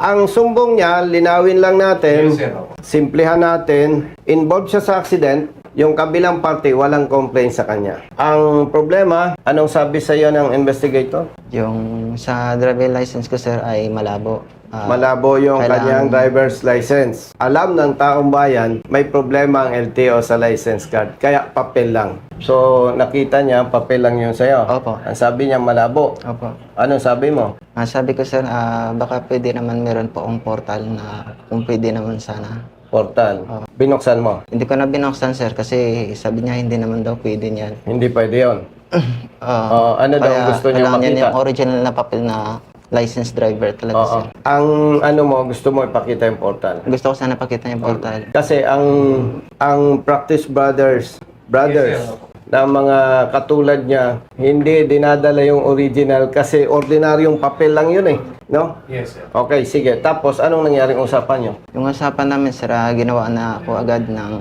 ang sumbong niya, linawin lang natin, Yes, sir. Simplihan natin, involved siya sa accident, yung kabilang party, walang complaint sa kanya. Ang problema, anong sabi sa iyo ng investigator? Yung sa driver license ko, sir, ay malabo. Ah, Malabo yung kailangan- kanyang driver's license. Alam ng taong bayan, may problema ang LTO sa license card. Kaya papel lang. So, nakita niya, papel lang yun sa'yo. Opo. Ang sabi niya, malabo. Opo. Anong sabi mo? Ah, sabi ko, sir, ah, baka pwede naman meron po akong portal na kung pwede naman sana. Portal. Oo. Binuksan mo. Hindi ko na binuksan, sir, kasi sabi niya hindi naman daw pwede niyan. Hindi pwede yun. Ah, Oo, ano daw gusto niyo kailangan niya makita? yung original na papel na license driver talaga, Oo. sir. Ang ano mo, gusto mo ipakita yung portal. Gusto ko sana pakita yung portal. Kasi ang ang Practice Brothers, brothers, na mga katulad niya, hindi dinadala yung original kasi ordinaryong papel lang yun eh. No? Yes, sir. Okay, sige. Tapos, anong nangyaring usapan nyo? Yung usapan namin, sir, ah, ginawa na ako agad ng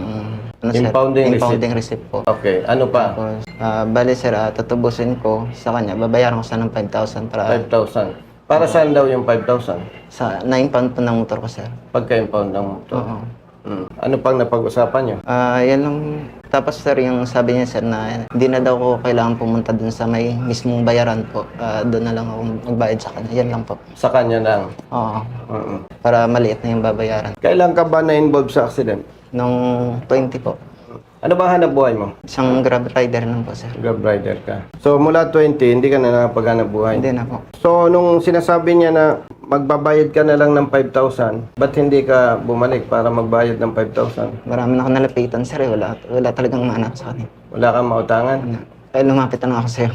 ano, sir? Impounding impounding receipt po. Okay, ano pa? Tapos, ah, bali, sir, ah, tutubusin ko sa kanya. Babayaran ko sana ng 5,000 para 5,000. Para saan daw yung 5,000? sa 9 pound po ng motor ko, sir. Pagka-impound ng motor. Oo. Hmm. Ano pang napag-usapan nyo? Ah, yan lang. Tapos sir, yung sabi niya sir na hindi na daw ko kailangan pumunta dun sa may mismong bayaran po. Ah, doon na lang ako magbayad sa kanya. Yan lang po. Sa kanya lang. Oo. Oo. Para maliit na yung babayaran. Kailan ka ba na-involve sa accident? Nung 20 po. Ano ba hanap buhay mo? Isang grab rider lang po sir. Grab rider ka. So, mula 20, hindi ka na nakapaghanap buhay? Hindi na po. So, nung sinasabi niya na magbabayad ka na lang ng 5,000, ba't hindi ka bumalik para magbayad ng 5,000? Marami na ako nalapitan sir. eh. Wala, wala talagang maanap sa kanya. Wala kang mautangan? Wala. Kaya lumapit na ako sa'yo.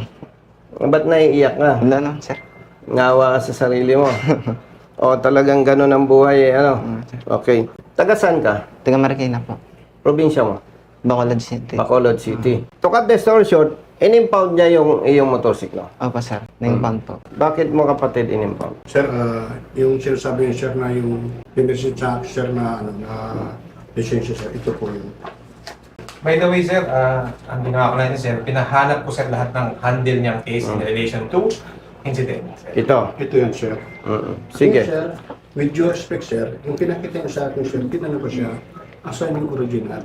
Ba't naiiyak ka? Wala na sir. Ngawa ka sa sarili mo. o talagang ganun ang buhay eh, ano? Okay. Taga saan ka? Taga Marikina po. Probinsya mo? Bacolod City. Bacolod City. To cut the story short, in-impound niya yung iyong motorsiklo. Opo sir. 9 pound po. Bakit mo kapatid in-impound? Sir, ah, yung sinasabi niya, sir, na yung pinresit sa akin, sir, na, ano, na lisensya, sir, ito po yun. By the way, sir, ah, ang ginawa ko na yun, sir, pinahanap ko sir lahat ng handle niyang case in relation to incident. Sir. Ito. Ito yan, sir. Mm-mm. Sige. Yung, sir, with due respect, sir, yung pinakita niya sa akin, sir, tinanong ko siya, asan yung original?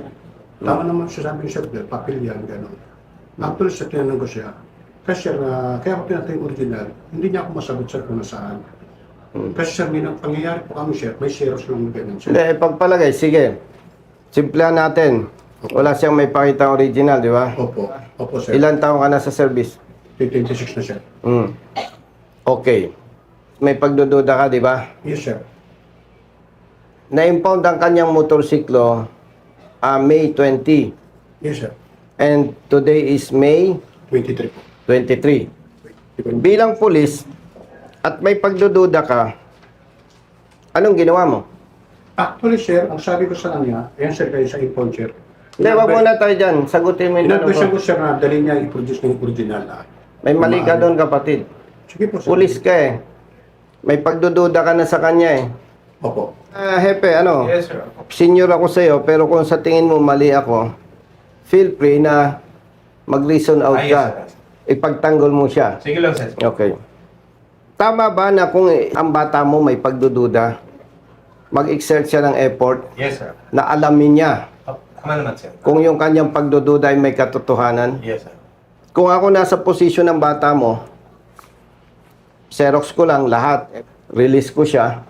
Tama naman siya sabi niya, sir, "Well, papel yan, gano'n. Actually, sir, tinanong ko siya, kasi sir, ah, kaya ko pinatay yung original, hindi niya ako masagot, sir, kung nasaan. Kasi sir, may nang- pangyayari po kami, sir, may zeros lang ganun, sir. Hindi, pagpalagay, sige. Simplihan natin. Wala siyang may pakita original, di ba? Opo, opo, sir. Ilan taong ka na sa service? 26 na, sir. Mm. Okay. May pagdududa ka, di ba? Yes, sir. Na-impound ang kanyang motorsiklo ah, May 20. Yes, sir. And today is May 23 po. 23. Bilang pulis, at may pagdududa ka, anong ginawa mo? Actually, sir, ang sabi ko sa kanya, ayan, sir, kayo sa impound, sir. Hindi, wag muna tayo dyan. Sagutin mo yung tanong Inadvisyon ko. ko, sir, na dali niya i-produce ng original. Ah. May mali ka doon, kapatid. Sige po, sir. Pulis ka eh. May pagdududa ka na sa kanya eh. Opo. Ah, hepe, ano? Yes, sir. Senior ako sa'yo, pero kung sa tingin mo mali ako, feel free na mag-reason out Ah, yes, ka. sir. Ipagtanggol mo siya. Sige lang, sir. Okay. Tama ba na kung ang bata mo may pagdududa, mag-exert siya ng effort Yes, sir. na alamin niya Tama naman, sir. kung yung kanyang pagdududa ay may katotohanan? Yes, sir. Kung ako nasa posisyon ng bata mo, Xerox ko lang lahat. Release ko siya.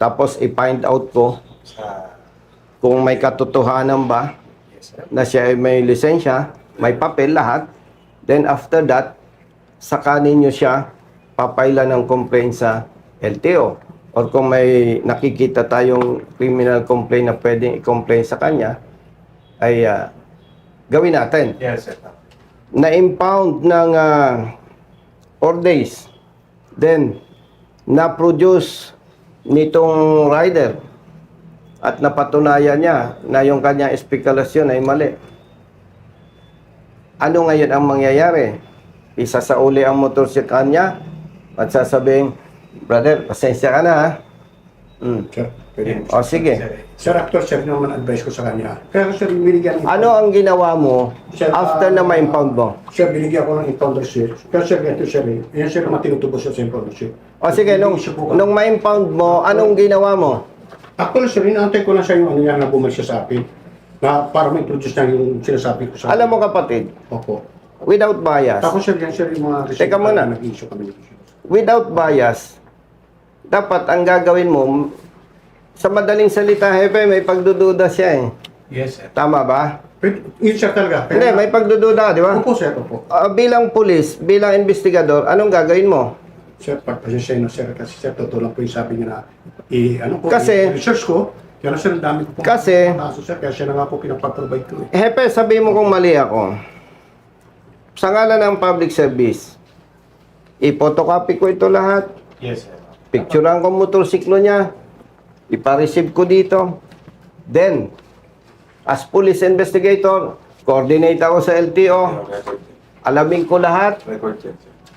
Tapos i-find out ko Sa... kung may katotohanan ba Yes, sir. na siya ay may lisensya, may papel lahat. Then after that, saka ninyo siya papaila ng complaint sa LTO. Or kung may nakikita tayong criminal complaint na pwedeng i-complain sa kanya, ay ah, gawin natin. Yes, sir. Na-impound ng ah, four days. Then, na-produce nitong rider at napatunayan niya na yung kanyang espekulasyon ay mali. Ano ngayon ang mangyayari? Isa sa uli ang motorsiklo niya at sasabing, Brother, pasensya ka na ha. Mm. Sir, pwede. O sige. Sir, actor, sir, naman advice ko sa kanya. Pero sir, binigyan Ano ang ginawa mo Sir, after na ah, ma-impound mo? Sir, binigyan ko ng impound receipt. Pero sir, ganito sir, eh. yan sir naman sa impound receipt. O sige, nung, nung ma-impound mo, anong ginawa mo? Actually, sir, inaantay ko lang siya yung ano niya na bumalik siya sa akin. Na para ma-introduce niya yung sinasabi ko sa Alam mo kapatid, Opo. without bias, Tapos sir, yan sir yung mga. Teka muna. na Nag-issue kami. without bias, dapat ang gagawin mo, sa madaling salita, hepe, may pagdududa siya eh. Yes, sir. Tama ba? Pwede- Yun sir talaga. Hindi, may pagdududa, di ba? Opo sir, opo. Ah, bilang pulis, bilang investigador, anong gagawin mo? Sir, pagpasensya na sir, kasi sir, totoo lang po yung sabi niya na, i, ano po, Kasi- i-research ko, kaya sir, ang dami ko po. Kasi- kaso sir, kaya siya na nga po pinapaprovide ko eh. Hepe, sabi mo kung mali ako. Sa ngalan ng public service, ipotocopy ko ito lahat, Yes, sir. Picturean ko motorsiklo niya, ipareceive ko dito. Then, as police investigator, coordinate ako sa LTO, alamin ko lahat.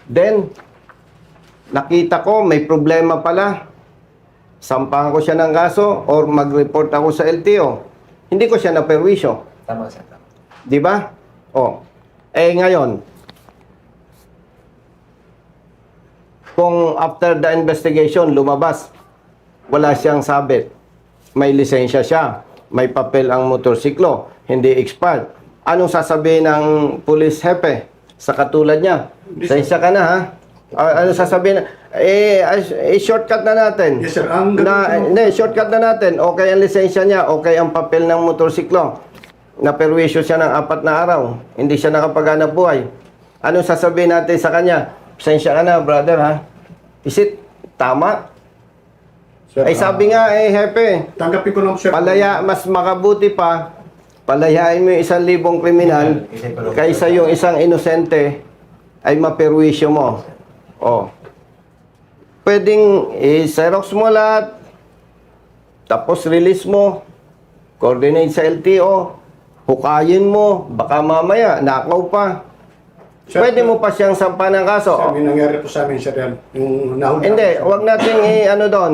Then, nakita ko may problema pala. Sampahan ko siya ng kaso or mag-report ako sa LTO. Hindi ko siya naperwisyo. Tama, sir. Tama. Di ba? Oh. Eh ngayon, kung after the investigation lumabas, wala siyang sabit. May lisensya siya. May papel ang motorsiklo. Hindi expired. Anong sasabihin ng police hepe sa katulad niya? Lisensya ka na ha? Ah, ano sasabihin? Eh, as- eh, shortcut na natin. Yes, sir. Ang na, hindi, shortcut na natin. Okay ang lisensya niya, okay ang papel ng motorsiklo. Naperwisyo siya ng apat na araw. Hindi siya nakapaghanap buhay. Ano sasabihin natin sa kanya? Pasensya ka na, brother, ha? Is it tama? Sir, Ay sabi nga, eh, hepe, Tanggapin ko lang sir. palaya, mas makabuti pa, palayain mo yung isang libong kriminal kaysa yung isang inosente ay maperwisyo mo. Oh. Pwedeng i-xerox mo lahat, tapos release mo, coordinate sa LTO, hukayin mo, baka mamaya, nakaw pa. Sir, Pwede mo pa siyang sampa ng kaso. Sir, may nangyari po sa amin sir yan. Yung nahuli. Hindi, ako, sir. wag nating i-ano doon.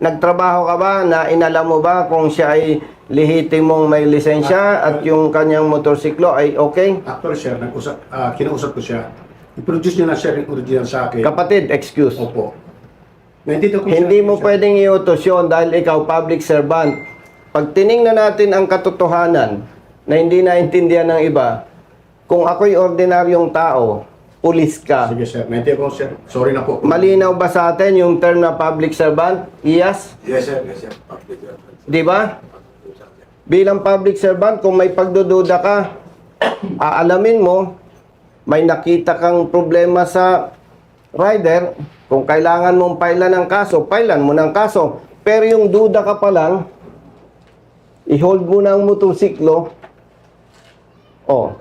Nagtrabaho ka ba na inalam mo ba kung siya ay lehitimong may lisensya at yung kanyang motorsiklo ay okay? Actually sir, nag-usap, ah, kinausap ko siya. I-produce niya na sir yung original sa akin. Kapatid, excuse. Opo. Nandito ko Hindi mo sir. pwedeng iutos yun dahil ikaw public servant. Pag tiningnan natin ang katotohanan na hindi naintindihan ng iba, kung ako'y ordinaryong tao, pulis ka, Sige sir, nandito ko sir. Sorry na po. malinaw ba sa atin yung term na public servant? Yes? Yes sir, yes sir. Di ba? Bilang public servant, kung may pagdududa ka, aalamin mo, may nakita kang problema sa rider, kung kailangan mong pailan ng kaso, pailan mo ng kaso. Pero yung duda ka pa lang, i-hold mo na ang motorsiklo. Oh.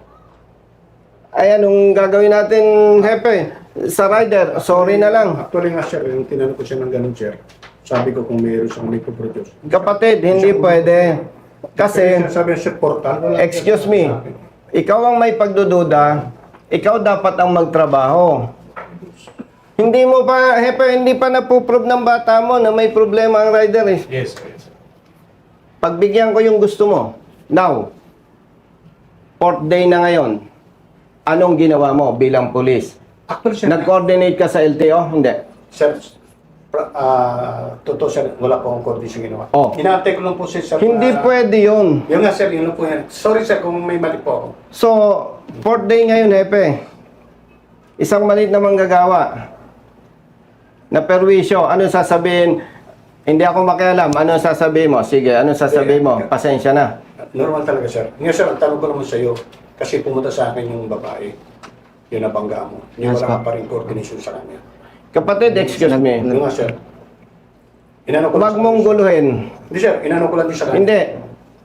Ay, anong gagawin natin, Hepe? Sa rider, sorry na lang. Actually nga sir, yung tinanong ko siya ng ganun sir. Sabi ko kung mayroon siyang may produce. Kapatid, hindi pwede. Kasi, sabi niya sir, portal. Wala, Excuse sir, me. Ikaw ang may pagdududa, ikaw dapat ang magtrabaho. Hindi mo pa, hepe, hindi pa napuprove ng bata mo na may problema ang rider eh. Yes, sir. Yes, sir. Pagbigyan ko yung gusto mo. Now, fourth day na ngayon, anong ginawa mo bilang pulis? Actually sir, Nag-coordinate ka sa LTO? Hindi. sir, pra- ah, totoo sir, wala po akong coordination ginawa. Oh. Inaantay ko lang po sir. sir Hindi na- pwede yun. Yung nga sir, yun lang po yan. Sorry sir kung may mali po ako. So, fourth day ngayon, hepe. Isang malit na manggagawa. Na perwisyo, ano sasabihin? Hindi ako makialam. Ano sasabihin mo? Sige, ano sasabihin mo? Pasensya na. Normal talaga sir. Nga sir, ang tanong ko naman sa iyo, kasi pumunta sa akin yung babae, yung nabangga mo. Yung Yes, wala pa rin coordination sa kanya. Kapatid, excuse me. Yung nga sir, inano ko Huwag lang mong guluhin. Hindi sir, inano ko lang din sa kanya. Hindi.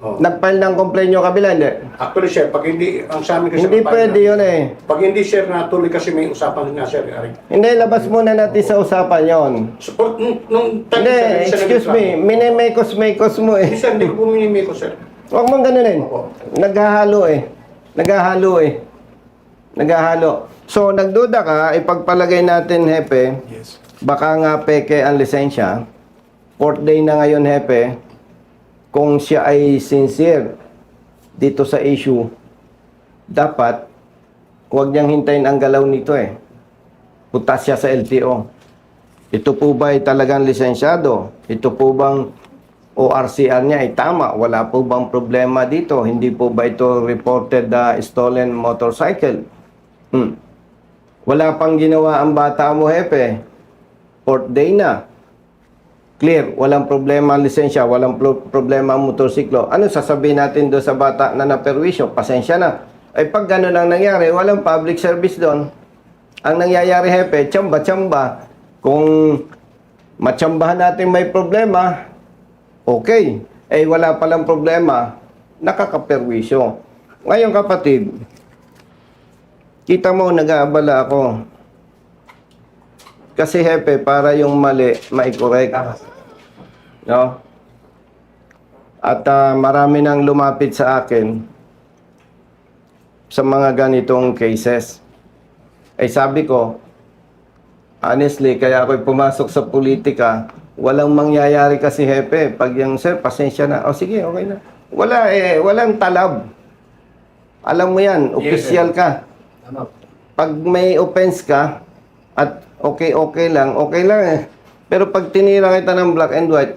Oh. Nag-file ng complaint yung kabila, hindi. Actually sir, pag hindi, ang sa amin kasi... Hindi kapag- pwede yun eh. Pag hindi sir, natuloy kasi may usapan nga sir. Ari. Hindi, labas muna natin sa usapan yon. Support, nung, nung time Hindi, sir, excuse me. nagreklamo. Minimekos-mekos mo Hindi eh. sir, hindi ko po minimay ko sir. Huwag mong ganunin. Opo. Naghahalo eh. Naghahalo eh. Naghahalo. So, nagduda ka, ipagpalagay natin, Hepe, Yes. baka nga peke ang lisensya. fourth day na ngayon, Hepe, kung siya ay sincere dito sa issue, dapat huwag niyang hintayin ang galaw nito eh. Punta siya sa LTO. Ito po ba ay talagang lisensyado? Ito po bang ORCR niya ay tama? Wala po bang problema dito? Hindi po ba ito reported na stolen motorcycle? Hmm. Wala pang ginawa ang bata mo, Hepe. Fourth day na. Clear, walang problema ang lisensya, walang pro- problema ang motorsiklo. Ano sasabihin natin doon sa bata na naperwisyo? Pasensya na. Ay pag gano'n ang nangyari, walang public service doon. Ang nangyayari, Hepe, tsamba-tsamba. Kung matsambahan natin may problema, okay. Eh wala palang problema, nakakaperwisyo. Ngayon kapatid, kita mo, nag-aabala ako. Kasi hepe, para yung mali, sir. No? At ah, marami nang lumapit sa akin sa mga ganitong cases. Ay sabi ko, honestly, kaya ako'y pumasok sa politika, walang mangyayari kasi hepe. Pag yung, sir, pasensya na. O sige, okay na. Wala eh, walang talab. Alam mo yan, official ka pag may offense ka at okay-okay lang, okay lang eh. Pero pag tinira kita ng black and white,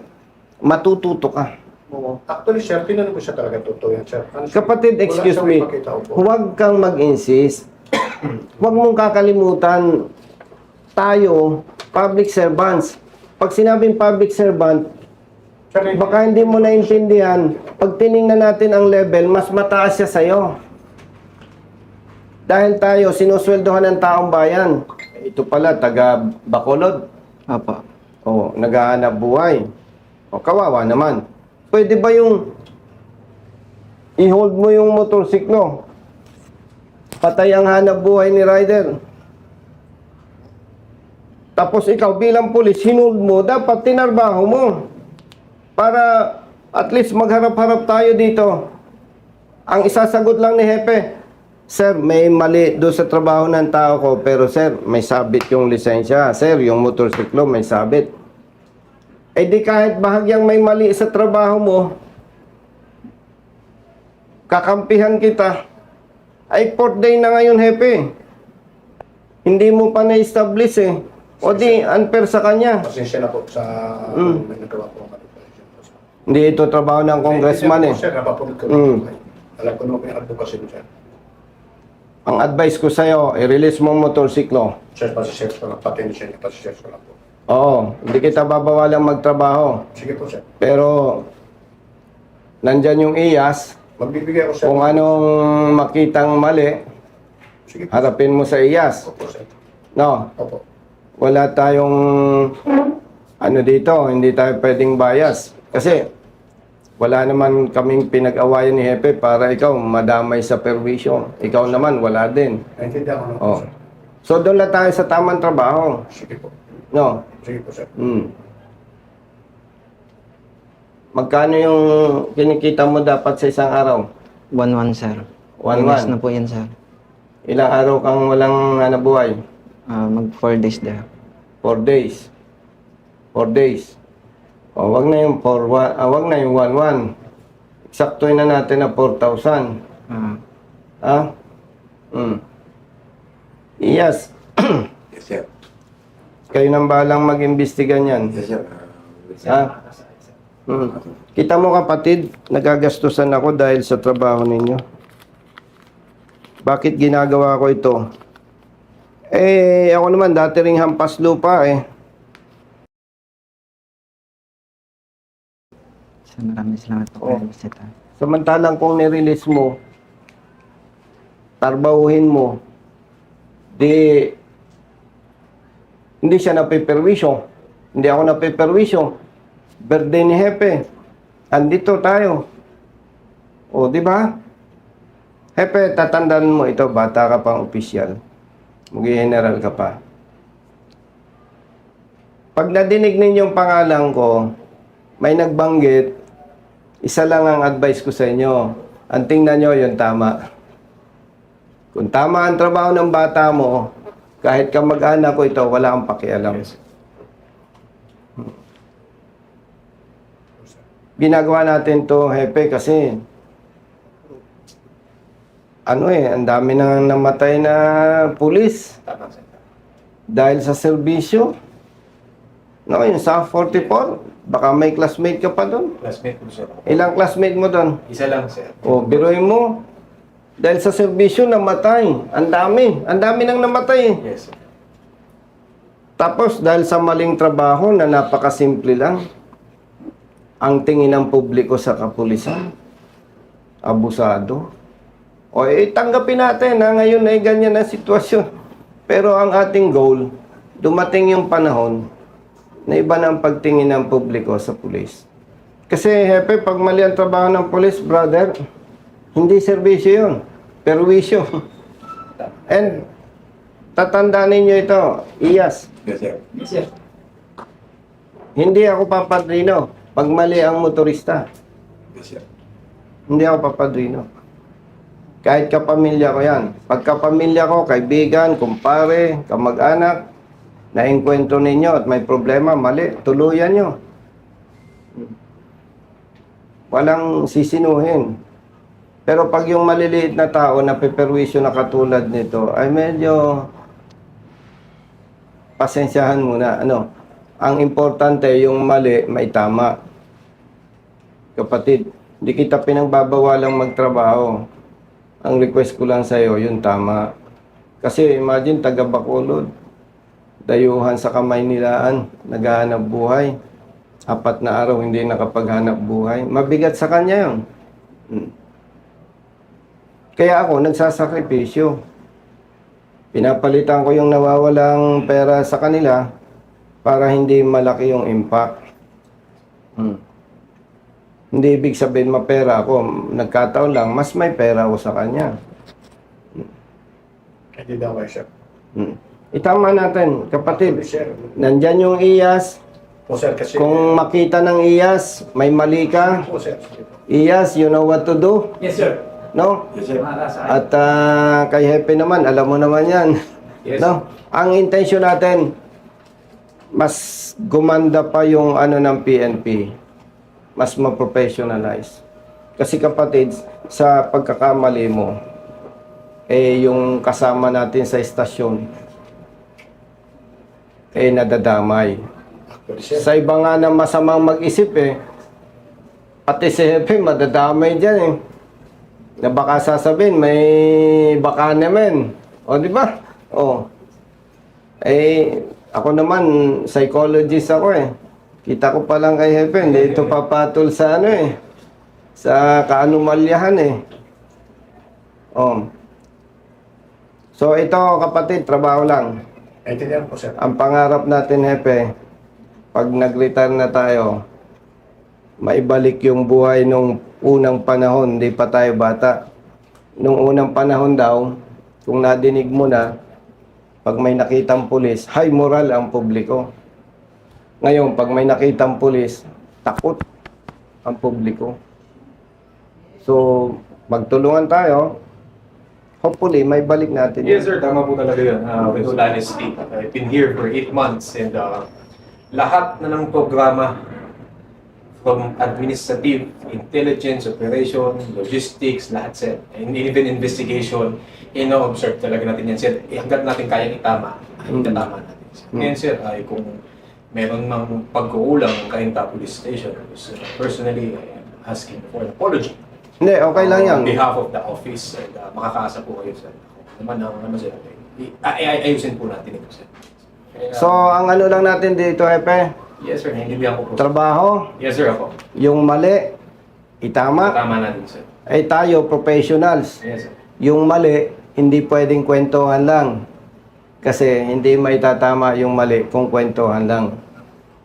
matututo ka. Oo. Actually, sir, tinanong ko siya talaga totoo yan, sir. Honestly, Kapatid, wala excuse siyang me, ipakita ko po. huwag kang mag-insist. Huwag mong kakalimutan, tayo, public servants. Pag sinabing public servant, baka hindi mo naintindihan, pag tiningnan natin ang level, mas mataas siya sa'yo. Dahil tayo, sinusweldohan ng taong bayan. Ito pala, taga Bacolod. Opo. O, naghahanap buhay. O, kawawa naman. Pwede ba yung i-hold mo yung motorsiklo? Patay ang hanap buhay ni rider. Tapos ikaw bilang pulis, hinold mo, dapat tinarbaho mo. Para at least magharap-harap tayo dito. Ang isasagot lang ni Hepe, Sir, may mali doon sa trabaho ng tao ko, pero sir, may sabit yung lisensya. Sir, yung motorsiklo may sabit. Eh di kahit bahagyang may mali sa trabaho mo, kakampihan kita. Ay, fourth day na ngayon, Hepe. Hindi mo pa na-establish eh. O di, unfair sa kanya. Pasensya na po sa Mm. may nagawa po. Pasensya po, sir. Hindi ito trabaho ng congressman eh. Sir, napapagod ko Mm. Alam ko naman po yung advocacy mo, sir. Ang advice ko sa'yo, i-release mo ang motorsiklo. Sir, pasisir ko lang. Patensya niya, pasisir ko lang po. Oo, hindi kita babawalang magtrabaho. Sige po, sir. Pero, nandyan yung IAS, Magbibigay ako, sir. kung anong makitang mali, Sige po. harapin mo sa IAS. Opo, sir. No, Opo. Wala tayong ano dito, hindi tayo pwedeng bias. Kasi wala naman kaming pinag-awayan ni Hepe para ikaw madamay sa perwisyo. Ikaw naman, wala din. Naintindihan ko na po, Oh. sir. So doon lang tayo sa tamang trabaho. Sige po. No? Sige po, sir. Hmm. Magkano yung kinikita mo dapat sa isang araw? 1-1, sir. One, Minus one. na po yan, sir. Ilang araw kang walang hanap buhay? Ah, mag 4 days there. Four days. Four days. O, wag na yung four, one, ah, wag na yung one, one. Eksaktuin na natin na 4,000. Ah, Ha? Hmm. Yes. Yes, sir. Kayo nang balang mag-imbestiga niyan. Yes, sir. Ha? Hmm. Kita mo kapatid, nagagastusan ako dahil sa trabaho ninyo. Bakit ginagawa ko ito? Eh, ako naman dati ring hampas lupa eh. sir, maraming salamat po Oh. kayo, Mr. Tan. Samantalang kung nirelease mo, tarbahuhin mo, di hindi siya napiperwisyo. Hindi ako napiperwisyo. Birthday ni Hepe. Andito tayo. O, di ba? Hepe, tatandaan mo ito, bata ka pang opisyal. Mag-general ka pa. Pag nadinig ninyong pangalan ko, may nagbanggit, isa lang ang advice ko sa inyo. Ang tingnan nyo, yung tama. Kung tama ang trabaho ng bata mo, kahit ka mag-anak ko ito, wala kang pakialam. ginagawa natin to, Hepe, kasi ano eh, ang dami nang namatay na pulis Tama, sir. dahil sa serbisyo. No, yung sa 44, baka may classmate ka pa doon. Classmate po, sir. Ilang classmate mo doon? Isa lang, sir. O, biruin mo. Dahil sa serbisyo, namatay. Ang dami. Ang dami nang namatay. eh. Yes, sir. Tapos, dahil sa maling trabaho na napakasimple lang, ang tingin ng publiko sa kapulisan, abusado. O, eh, tanggapin natin na ngayon ay ganyan na sitwasyon. Pero ang ating goal, dumating yung panahon na iba na ang pagtingin ng publiko sa pulis. Kasi, hepe, pag mali ang trabaho ng pulis, brother, hindi serbisyo yun. Perwisyo. And, tatandaan ninyo ito, iyas, Yes, sir. Yes, sir. hindi ako papadrino pag mali ang motorista. Yes, sir. Hindi ako papadrino. Kahit kapamilya ko yan. Pag kapamilya ko, kaibigan, kumpare, kamag-anak, naengkwentro ninyo at may problema, mali, tuluyan nyo. Walang sisinuhin. Pero pag yung maliliit na tao na peperwisyo na katulad nito, ay medyo pasensyahan muna. Ano? Ang importante, yung mali, may tama. Kapatid, hindi kita pinagbabawalang magtrabaho. Ang request ko lang sa'yo, yung tama. Kasi imagine, taga Bacolod, dayuhan sa kamay nilaan, naghahanap buhay. Apat na araw hindi nakapaghanap buhay. Mabigat sa kanya yun. Hmm. Kaya ako, nagsasakripisyo. Pinapalitan ko yung nawawalang pera sa kanila para hindi malaki yung impact. Hmm. Hindi ibig sabihin mapera ako. Nagkataon lang, mas may pera ako sa kanya. Hindi daw kayo, sir. Hmm. Itama natin, kapatid. Sir, Nandyan yung IAS. po sir, kasi... Kung makita ng IAS, may mali ka. Po sir. IAS, you know what to do. Yes, sir. No? Yes, sir. At ah, kay Hepe naman, alam mo naman yan. Yes. No? Ang intention natin, mas gumanda pa yung ano ng PNP. Mas ma-professionalize. Kasi kapatid, sa pagkakamali mo, eh yung kasama natin sa estasyon, eh nadadamay. Sa iba nga na masamang mag-isip eh, pati si Hepe madadamay dyan eh. Na baka sasabihin, may baka naman. O, di ba? O. Eh, ako naman, psychologist ako eh. Kita ko pa lang kay Hepe, hindi ito papatol sa ano eh. Sa kaanumalyahan eh. O. So, ito kapatid, trabaho lang. Naintindihan po, sir. Ang pangarap natin, Hepe, pag nag-retire na tayo, maibalik yung buhay nung unang panahon, hindi pa tayo bata. Nung unang panahon daw, kung nadinig mo na, pag may nakitang pulis, high moral ang publiko. Ngayon, pag may nakitang pulis, takot ang publiko. So, magtulungan tayo. Hopefully, may balik natin. Yes, sir. Tama po talaga yun. Uh, with all honesty, I've been here for eight months and uh, lahat na ng programa from administrative, intelligence, operation, logistics, lahat, sir. And even investigation, ino-observe talaga natin yan, sir. Eh, hanggat natin kayang itama, ay Mm. itatama natin. Sir. Ngayon, sir, ay kung meron mang pagkukulang ng Kainta Police Station, so, personally, I am asking for an apology. Hindi, okay lang yan. On behalf of the office, and uh, makakaasa po kayo. Ako naman ang ano sir, i- ay, ay, ayusin po natin ito sir. Kaya, So, ang ano lang natin dito, Hepe, yes sir, naiintindihan ko po. trabaho, Yes sir, ako. yung mali, itama. Tama natin sir. Ay tayo, professionals. Yes sir. Yung mali, hindi pwedeng kwentuhan lang. Kasi hindi maitatama yung mali kung kwentuhan lang.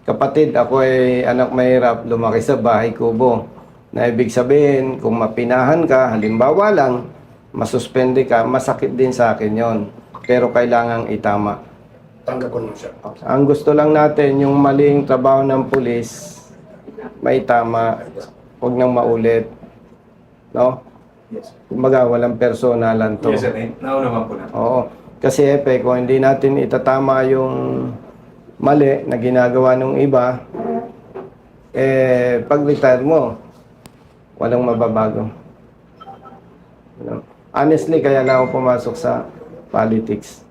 Kapatid, ako ay anak mahirap, lumaki sa bahay kubo. Na ibig sabihin, kung mapinahan ka, halimbawa lang, masuspende ka, masakit din sa akin yon. Pero kailangang itama. Tanggap ko naman, sir. Ang gusto lang natin, yung maling trabaho ng pulis, may tama, huwag nang maulit. No? Yes. Kumbaga, walang personalan to. Yes sir, naunawan po natin. Oo. Kasi epe, kung hindi natin itatama yung mali na ginagawa ng iba, eh, pag-retire mo, walang mababago. Ano? Honestly, kaya na ako pumasok sa politics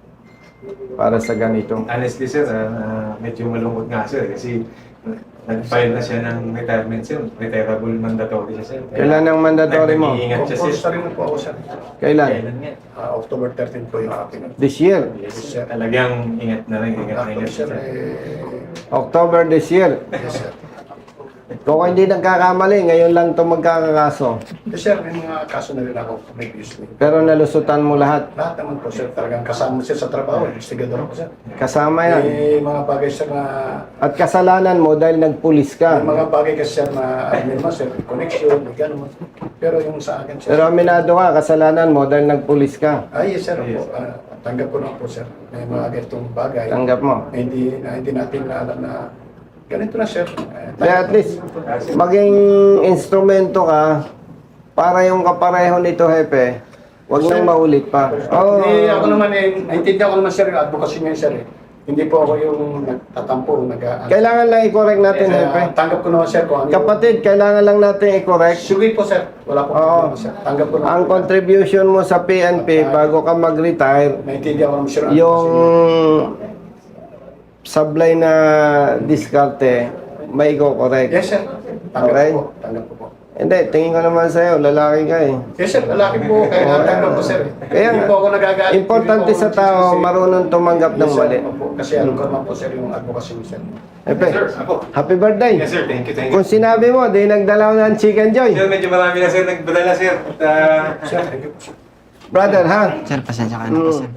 para sa ganito. Honestly, sir, ah, medyo malungkot nga, sir. Kasi uh, nag-file na siya ng retirement, sir. Retirable mandatory siya, sir. Kaya Kailan ang mandatory mo? Nag-iingat siya, sir. Compulsory rin po ako sir. Kailan? Kailan nga? Ah, October 13 po yung akin. This year. Yes, sir. Talagang ingat na rin, ingat na Actually ingat sir, siya. eh, October this year. yes sir. Kung hindi nagkakamali, ngayon lang ito magkakakaso. Yes sir, may mga kaso na rin ako previously. Pero nalusutan mo lahat. Lahat naman po sir, talagang kasama sir sa trabaho, investigador ako sir. Kasama yan. May mga bagay sir na, At kasalanan mo dahil nagpulis may ka. mga bagay kasi sir na, ano naman sir, connection, may gano'n. Pero yung sa akin sir, Pero aminado ka, kasalanan mo dahil nagpulis ka. ay yes sir, Yes. po, ah, tanggap ko lang po sir. May mga ganitong bagay Tanggap mo. na hindi, na hindi natin na alam na ganito na sir. Eh, Kaya at least, maging instrumento ka para yung kapareho nito, Hepe, wag nang maulit pa. Oh, Hindi ako naman eh, naintindihan ko naman sir yung advocacy niya sir eh. Hindi po ako yung nagtatampo, nag kailangan lang i-correct natin, Hepe. Kaya tanggap ko naman sir kung ano yung- Kapatid, kailangan lang natin i-correct. Sige po sir, wala po Oo. problema sir. Tanggap ko naman. Ang contribution mo sa PNP bago ka mag-retire, Naintindihan ko naman sir. ang yung advocacy sablay na diskarte, may i-correct. niya. Yes sir, tanggap Okay. ko po. Tanggap ko po. Hindi, tingin ko naman sa'yo, lalaki ka eh. Yes sir, lalaki po, kaya nga tanggap ko sir. Kaya Hindi po ako nagagalit. Importante hindi po sa ako tao, nagsisisi. marunong tumanggap ng Yes, sir. mali. Opo, Kasi alam ko naman po sir yung advocacy niya sir. Epe, Sir, ako. happy birthday. Yes, sir. Thank you, thank you. Kung sinabi mo, di nagdala ko ng chicken joy. Sir, medyo marami na, sir. Nagpadala, sir. At, ah, Sir, thank you po sir. Brother, ha? Sir, pasensya ka na po, Mm. sir.